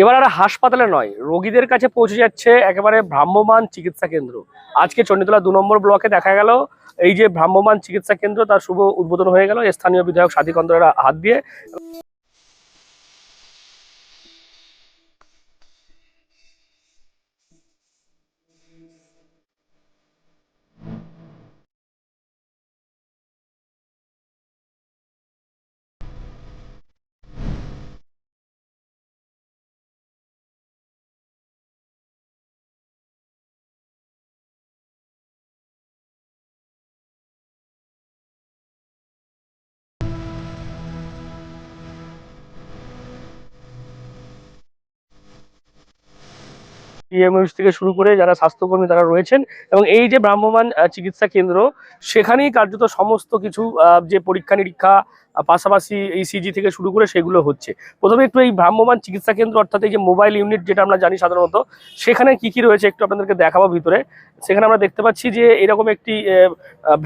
এবার আর হাসপাতালে নয়, রোগীদের কাছে পৌঁছে যাচ্ছে একেবারে ভ্রাম্যমান চিকিৎসা কেন্দ্র। আজকে চণ্ডীতলা দু নম্বর ব্লকে দেখা গেল, এই যে ভ্রাম্যমান চিকিৎসা কেন্দ্র তার শুভ উদ্বোধন হয়ে গেল। স্থানীয় বিধায়ক সাথী হাত দিয়ে। পিএমএস থেকে শুরু করে যারা স্বাস্থ্যকর্মী তারা রয়েছেন এবং এই যে ভ্রাম্যমান চিকিৎসা কেন্দ্র, সেখানেই কার্যত সমস্ত কিছু যে পরীক্ষা নিরীক্ষা পাশাপাশি এই সিজি থেকে শুরু করে সেগুলো হচ্ছে। প্রথমে একটু এই ভ্রাম্যমান চিকিৎসা কেন্দ্র অর্থাৎ এই যে মোবাইল ইউনিট যেটা আমরা জানি সাধারণত, সেখানে কি কি রয়েছে একটু আপনাদেরকে দেখাবো ভিতরে। সেখানে আমরা দেখতে পাচ্ছি যে এরকম একটি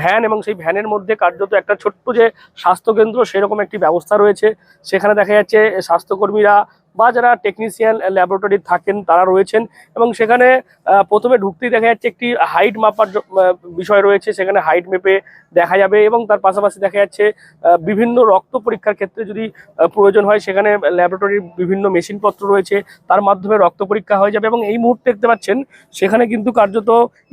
ভ্যান এবং সেই ভ্যানের মধ্যে কার্যত একটা ছোট্ট যে স্বাস্থ্যকেন্দ্র, সেরকম একটি ব্যবস্থা রয়েছে। সেখানে দেখা যাচ্ছে স্বাস্থ্যকর্মীরা বা যারা টেকনিশিয়ান ল্যাবরেটরি থাকেন, তারা রয়েছেন এবং সেখানে প্রথমে ঢুকতেই দেখা যাচ্ছে একটি হাইট মাপার বিষয় রয়েছে। সেখানে হাইট মেপে দেখা যাবে এবং তার পাশাপাশি দেখা যাচ্ছে বিভিন্ন রক্ত পরীক্ষার ক্ষেত্রে যদি প্রয়োজন হয়, সেখানে ল্যাবরেটরির বিভিন্ন মেশিনপত্র রয়েছে, তার মাধ্যমে রক্ত পরীক্ষা হয়ে যাবে এবং এই মুহূর্তে দেখতে পাচ্ছেন, সেখানে কিন্তু কার্যত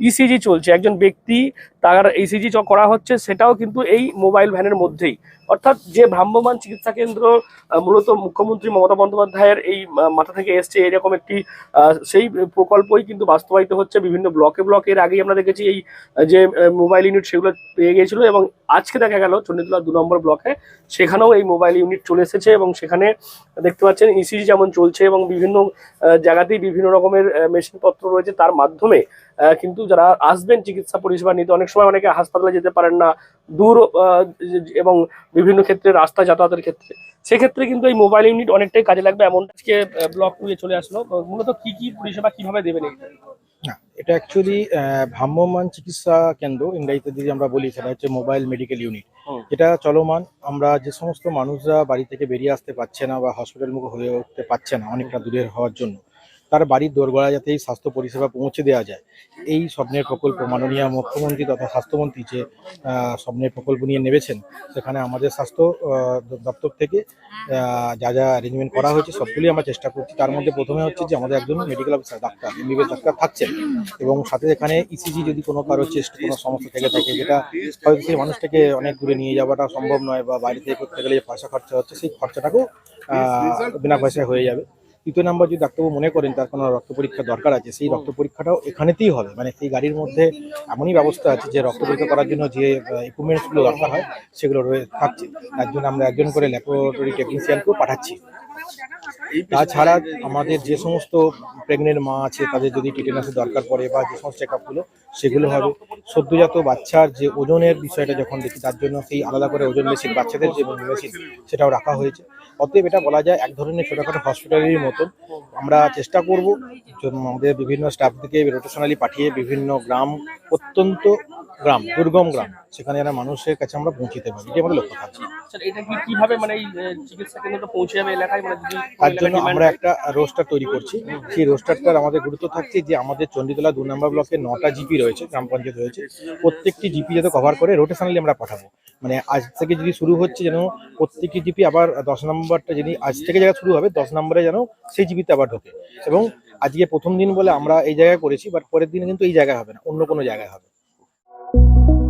ইসিজি চলছে। একজন ব্যক্তি তার ইসিজি করা হচ্ছে, সেটাও কিন্তু এই মোবাইল ভ্যানের মধ্যেই। অর্থাৎ যে ভ্রাম্যমান চিকিৎসা কেন্দ্র মূলত মুখ্যমন্ত্রী মমতা বন্দ্যোপাধ্যায়ের এই মাথা থেকে এসছে এরকম একটি সেই প্রকল্পই কিন্তু বাস্তবায়িত হচ্ছে। বিভিন্ন ব্লকে ব্লকে এর আগেই আমরা দেখেছি এই যে মোবাইল ইউনিট সেগুলো পেয়ে গিয়েছিল এবং আজকে দেখা গেল চণ্ডীতলা দু নম্বর ব্লকে সেখানেও এই মোবাইল ইউনিট চলে এসেছে এবং সেখানে দেখতে পাচ্ছেন ইসিজি যেমন চলছে এবং বিভিন্ন জায়গাতেই বিভিন্ন রকমের মেশিনপত্র রয়েছে। তার মাধ্যমে কিন্তু যারা আসবেন চিকিৎসা পরিষেবা নিতে অনেক সময় অনেকে হাসপাতালে যেতে পারেন না দূর এবং বিভিন্ন ক্ষেত্রে রাস্তা যাতায়াতের ক্ষেত্রে। সেক্ষেত্রে কিন্তু এই মোবাইল ইউনিট অনেকটাই কাজে লাগবে এমন আজকে ব্লক নিয়ে চলে আসলো। মূলত কি কি পরিষেবা কীভাবে দেবেন এটা অ্যাকচুয়ালি ভ্রাম্যমান চিকিৎসা কেন্দ্র ইংরাজিতে যদি আমরা বলি সেটা হচ্ছে মোবাইল মেডিকেল ইউনিট এটা চলমান আমরা যে সমস্ত মানুষরা বাড়ি থেকে বেরিয়ে আসতে পারছে না বা হসপিটাল মুখ হয়ে উঠতে পারছে না অনেকটা দূরের হওয়ার জন্য তার বাড়ির দোরগোড়া যাতে এই স্বাস্থ্য পরিষেবা পৌঁছে দেওয়া যায়। এই স্বপ্নের প্রকল্প মাননীয় মুখ্যমন্ত্রী তথা স্বাস্থ্যমন্ত্রী যে স্বপ্নের প্রকল্প নিয়ে নেমেছেন, সেখানে আমাদের স্বাস্থ্য দপ্তর থেকে যা যা অ্যারেঞ্জমেন্ট করা হয়েছে সবগুলি আমরা চেষ্টা করছি। তার মধ্যে প্রথমে হচ্ছে যে আমাদের একজন medical officer doctor MBBS doctor থাকছেন এবং সাথে এখানে ইসিজি যদি কোনো কারও চেস্ট কোনো সমস্যা থেকে থাকে, যেটা হয়তো সেই মানুষটাকে অনেক দূরে নিয়ে যাওয়াটা সম্ভব নয় বা থেকে করতে গেলে যে পয়সা খরচা হচ্ছে, সেই খরচাটাকেও বিনা পয়সায় হয়ে যাবে। তৃতীয় নাম্বার যদি ডাক্তারবাবু মনে করেন তার কোনো রক্ত পরীক্ষা দরকার আছে, সেই রক্ত পরীক্ষাটাও এখানেতেই হবে। মানে সেই গাড়ির মধ্যে এমনই ব্যবস্থা আছে যে রক্ত পরীক্ষা করার জন্য যে ইকুইপমেন্টসগুলো দরকার হয়, সেগুলো রয়ে থাকছে। তার জন্য আমরা একজন করে ল্যাবরেটরি টেকনিশিয়ানকেও পাঠাচ্ছি। তাছাড়া আমাদের যে সমস্ত প্রেগনেন্ট মা আছে, তাদের যদি টিটেনাসের দরকার পড়ে বা যে সমস্ত চেক আপগুলো সেগুলো হবে। সদ্যজাত বাচ্চার যে ওজনের বিষয়টা যখন দেখি, তার জন্য সেই আলাদা করে ওজন মেশিন বাচ্চাদের যে মেশিন সেটাও রাখা হয়েছে। অতএব এটা বলা যায় এক ধরনের ছোটোখাটো হসপিটালের মতন। আমরা চেষ্টা করব আমাদের বিভিন্ন স্টাফ থেকে রোটেশনালি পাঠিয়ে বিভিন্ন গ্রাম অত্যন্ত গ্রাম দুর্গম গ্রাম সেখানে যারা মানুষের কাছে আমরা পৌঁছিতে পারি এটি আমাদের লক্ষ্য এটা কি কীভাবে মানে এই চিকিৎসা কেন্দ্রটা পৌঁছে যাবে এলাকায়? মানে তার জন্য আমরা একটা রোস্টার তৈরি করছি। সেই রোস্টারটার আমাদের গুরুত্ব থাকছে যে আমাদের চণ্ডীতলা দু নম্বর ব্লকে নটা জিপি রয়েছে গ্রাম পঞ্চায়েত রয়েছে। প্রত্যেকটি জিপি যাতে কভার করে রোটেশনালি আমরা পাঠাবো। মানে আজ থেকে যদি শুরু হচ্ছে যেন প্রত্যেকটি জিপি আবার দশ নম্বরটা যদি আজ থেকে জায়গা শুরু হবে দশ নম্বরে যেন সেই জিপিতে আবার ঢোকে। এবং আজকে প্রথম দিন বলে আমরা এই জায়গায় করেছি বাট পরের দিনে কিন্তু এই জায়গায় হবে না অন্য কোনো জায়গায় হবে।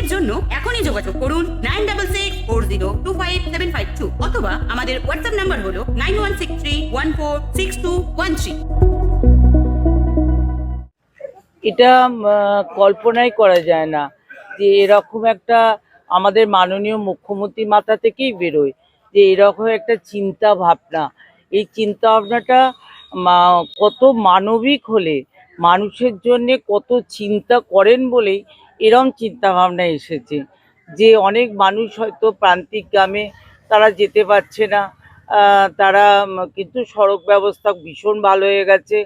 অ্যাপয়েন্টমেন্টের জন্য এখনই যোগাযোগ করুন nine double six four zero two five seven five two অথবা আমাদের হোয়াটসঅ্যাপ নাম্বার হলো nine one six three one four six two one three. এটা কল্পনাই করা যায় না যে এরকম একটা আমাদের মাননীয় মুখ্যমন্ত্রী মাথা থেকেই বেরোয় যে এরকম একটা চিন্তা ভাবনা। এই চিন্তা ভাবনাটা কত মানবিক হলে, মানুষের জন্যে কত চিন্তা করেন বলেই এরম চিন্তা ভাবনা এসেছে যে অনেক মানুষ হয়তো প্রান্তিক গ্রামে তারা যেতে পারছে না। তারা কিন্তু সড়ক ব্যবস্থা ভীষণ ভালো হয়ে গেছে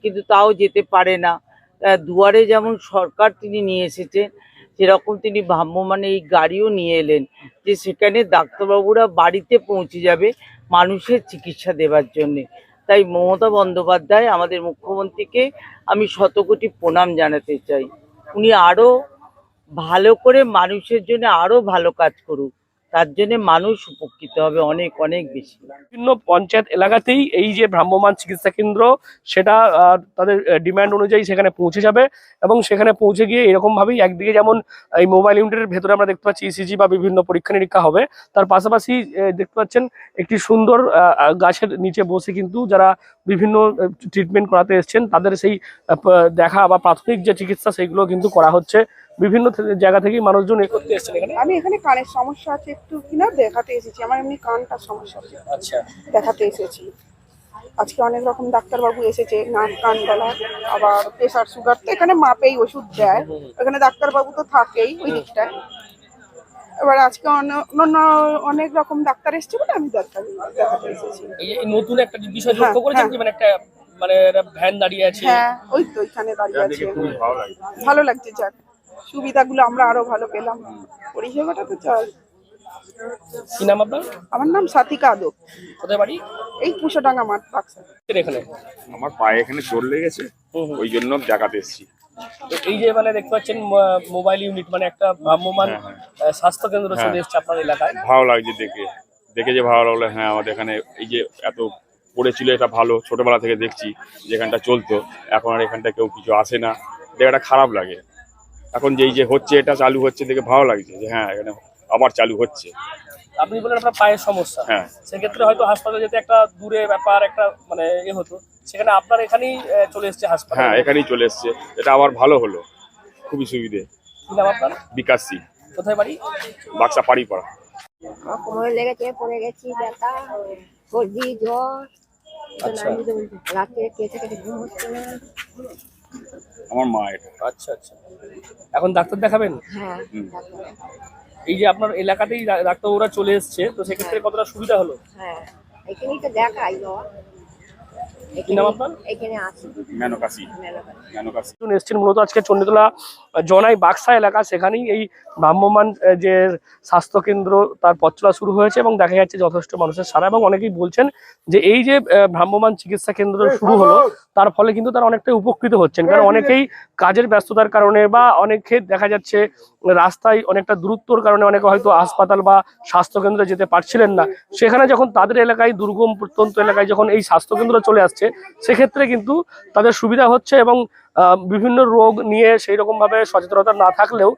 কিন্তু তাও যেতে পারে না। দুয়ারে যেমন সরকার তিনি নিয়ে এসেছেন সেরকম তিনি ভ্রাম্যমাণ এই গাড়িও নিয়ে এলেন যে সেখানে ডাক্তারবাবুরা বাড়িতে পৌঁছে যাবে মানুষের চিকিৎসা দেওয়ার জন্যে। তাই মমতা বন্দ্যোপাধ্যায় আমাদের মুখ্যমন্ত্রীকে আমি শতকোটি প্রণাম জানাতে চাই। উনি আরও ভালো করে মানুষের জন্য আরও ভালো কাজ করুক, তার জন্য মানুষ উপকৃত হবে অনেক অনেক বেশি। বিভিন্ন পঞ্চায়েত এলাকাতেই এই যে ভ্রাম্যমান চিকিৎসা কেন্দ্র, সেটা তাদের ডিমান্ড অনুযায়ী সেখানে পৌঁছে যাবে এবং সেখানে পৌঁছে গিয়ে এরকম ভাবেই একদিকে যেমন এই মোবাইল ইউনিটের ভেতরে আমরা দেখতে পাচ্ছি ইসিজি বা বিভিন্ন পরীক্ষা নিরীক্ষা হবে, তার পাশাপাশি দেখতে পাচ্ছেন একটি সুন্দর গাছের নিচে বসে কিন্তু যারা বিভিন্ন ট্রিটমেন্ট করাতে এসছেন তাদের সেই দেখা বা প্রাথমিক যে চিকিৎসা সেইগুলো কিন্তু করা হচ্ছে। বিভিন্ন জায়গা থেকেই মানুষজন এ করতে এসছেন এখানে। আমি এখানে কানের সমস্যা আছে একটু কিনা দেখাতে এসেছি। আমার এমনি কানটার সমস্যা আছে আচ্ছা। দেখাতে এসেছি। আজকে অনেক রকম ডাক্তারবাবু এসেছে নাক কান গলা আবার প্রেশার সুগার তো এখানে মাপেই ওষুধ দেয়। এখানে ডাক্তারবাবু তো থাকেই ওই দিকটায়। এবার আজকে অন্য- অন্য অনেক রকম ডাক্তার এসছে বলে আমি ডাক্তার দেখাতে এসেছি। এই নতুন একটা বিষয় হ্যাঁ, লক্ষ্য করেছেন হ্যাঁ। যে মানে একটা মানে ভ্যান দাঁড়িয়ে আছে। হ্যাঁ ওই তো ওইখানে দাঁড়িয়ে আছে। ভালো লাগছে যাক। সুবিধাগুলো আমরা আরও ভালো পেলাম। পরিষেবাটা তো চাই কি নাম আপনার? আমার নাম সাথিকা আদব কোথায় বাড়ি? এই পুষোডাঙ্গা মাঠ বাক্সা। এখানে। আমার পায়ে এখানে জোর লেগেছে। ওই জন্য দেখাতে এসেছি। এই যে মানে দেখতে পাচ্ছেন মোবাইল ইউনিট মানে একটা ভ্রাম্যমান হ্যাঁ, হ্যাঁ। স্বাস্থ্য কেন্দ্র চলে হ্যাঁ। এসছে আপনার এলাকায়। ভালো লাগছে দেখে। দেখে যে ভালো লাগল হ্যাঁ আমাদের এখানে এই যে এত পড়েছিল এটা ভালো ছোটবেলা থেকে দেখছি যেখানটা চলতো। এখন আর এখানটা কেউ কিছু আসে না। এটা খারাপ লাগে। এখন যেই যে হচ্ছে এটা চালু হচ্ছে দেখে ভালো লাগছে যে হ্যাঁ এখানে আবার চালু হচ্ছে। আপনি বলেন আপনার পায়ের সমস্যা। হ্যাঁ। সেক্ষেত্রে হয়তো হাসপাতালে যেতে একটা দূরে ব্যাপার একটা মানে এ হতো। সেখানে আপনার এখানেই চলে এসছে হাসপাতাল? হ্যাঁ এখানেই চলে এসছে। এটা আবার ভালো হলো। খুবই সুবিধে। কি নাম আপনার? বিকাশ সিং। কোথায় বাড়ি? বাক্সা পাড়ি পড়া আমার কোমরে লেগেছে পড়ে গেছি ব্যথা সর্দি জ্বর। আচ্ছা। রাতে কেটে কেটে ঘুম হচ্ছে না। আমার মা এটা। আচ্ছা আচ্ছা। এখন ডাক্তার দেখাবেন? হ্যাঁ এই যে আপনার এলাকাতেই ডা- ডাক্তারবাবুরা চলে এসছে তো সেক্ষেত্রে কতটা সুবিধা হলো? হ্যাঁ এখানেই তো দেখাই বাবা কি নাম আপনার? এখানে আছি মেনকাসি মেনকাসি এসছেন মূলত আজকে চন্ডীতলা জনাই বাক্সা এলাকা সেখানেই এই ভ্রাম্যমান যে স্বাস্থ্য কেন্দ্র তার পথ চলা শুরু হয়েছে এবং দেখা যাচ্ছে যথেষ্ট মানুষের সারা এবং অনেকেই বলছেন যে এই যে ভ্রাম্যমান চিকিৎসা কেন্দ্র শুরু হলো তার ফলে কিন্তু তারা অনেকটাই উপকৃত হচ্ছেন। কারণ অনেকেই কাজের ব্যস্ততার কারণে বা অনেকে দেখা যাচ্ছে রাস্তায় অনেকটা দূরত্বর কারণে অনেকে হয়তো হাসপাতাল বা স্বাস্থ্য কেন্দ্রে যেতে পারছিলেন না। সেখানে যখন তাদের এলাকায় দুর্গম প্রত্যন্ত এলাকায় যখন এই স্বাস্থ্য কেন্দ্র চলে আসছে সেক্ষেত্রে কিন্তু তাদের সুবিধা হচ্ছে এবং বিভিন্ন রোগ নিয়ে সেই রকম ভাবে সচেতনতা না থাকলেও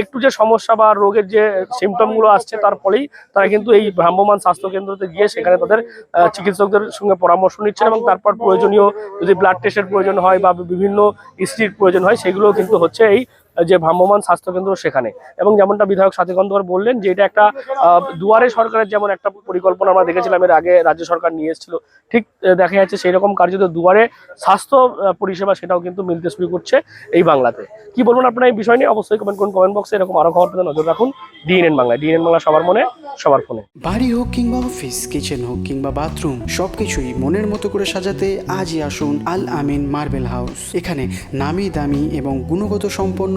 একটু যে সমস্যা বা রোগের যে সিমটমগুলো আসছে তার ফলেই তারা কিন্তু এই ভ্রাম্যমান স্বাস্থ্য কেন্দ্রতে গিয়ে সেখানে তাদের চিকিৎসকদের সঙ্গে পরামর্শ নিচ্ছেন এবং তারপর প্রয়োজনীয় যদি ব্লাড টেস্টের প্রয়োজন হয় বা বিভিন্ন ইস্ট্রির প্রয়োজন হয়, সেগুলোও কিন্তু হচ্ছে এই যে ভ্রাম্যমান স্বাস্থ্য কেন্দ্র সেখানে। এবং যেমনটা বিধায়ক সাথী গন্ধর বললেন যে এটা একটা দুয়ারে সরকারের যেমন একটা পরিকল্পনা আমরা দেখেছিলাম, এর আগে রাজ্য সরকার নিয়ে এসেছিল, ঠিক দেখা যাচ্ছে সেই রকম কার্যত দুয়ারে স্বাস্থ্য পরিষেবা সেটাও কিন্তু মিলতে শুরু করছে এই বাংলাতে। কি বলবেন আপনারা এই বিষয় নিয়ে? অবশ্যই কমেন্ট করুন কমেন্ট বক্সে এরকম আরও খবর পেতে নজর রাখুন। ডিএনএন বাংলা ডিএনএন বাংলা সবার মনে, সবার ফোনে। বাড়ি হোক কিংবা অফিস কিচেন হোক কিংবা বাথরুম সবকিছুই মনের মতো করে সাজাতে আজই আসুন আল আমিন মার্বেল হাউস। এখানে নামি দামি এবং গুণগত সম্পন্ন